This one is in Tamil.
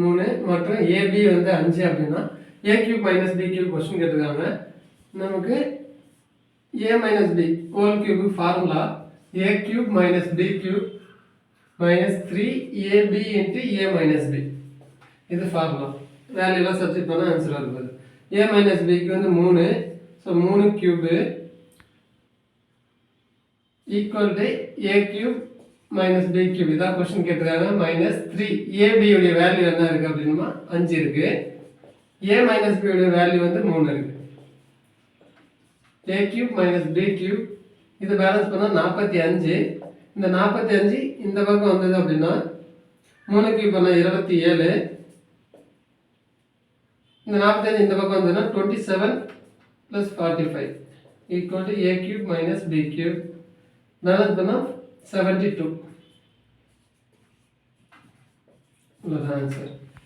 மூணு மற்றும் ஏபி வந்து அஞ்சு அப்படின்னா A cube minus B cube question கேட்டிருக்காங்க. நமக்கு A minus B whole cube formula A cube minus B cube minus three A B into A minus B இது ஃபார்முலா வேல்யூலாம் சப்ஜெக்ட் பண்ணால் ஆன்சர் வருது ஏ மைனஸ் பிக்கு வந்து மூணு. ஸோ மூணு cube equal to A cube minus B cube இதான் கொஸ்டின் கேட்டிருக்காங்க. மைனஸ் த்ரீ ஏபியுடைய வேல்யூ என்ன இருக்குது அப்படின்னா அஞ்சு இருக்குது ஏ மைனஸ் பியுடைய வேல்யூ வந்து மூணு இருக்குது a cube minus b cube இது பேலன்ஸ் பண்ணால் நாற்பத்தி அஞ்சு. இந்த நாற்பத்தி அஞ்சு இந்த பக்கம் வந்தது அப்படின்னா மூணு கியூப் பண்ணால் இருபத்தி ஏழு. இந்த நாற்பத்தஞ்சு இந்த பக்கம் வந்ததுன்னா twenty seven plus forty five equal to a cube minus b cube balance பண்ணால் செவன்ட்டி டூ இவ்வளோதான் ஆன்சர்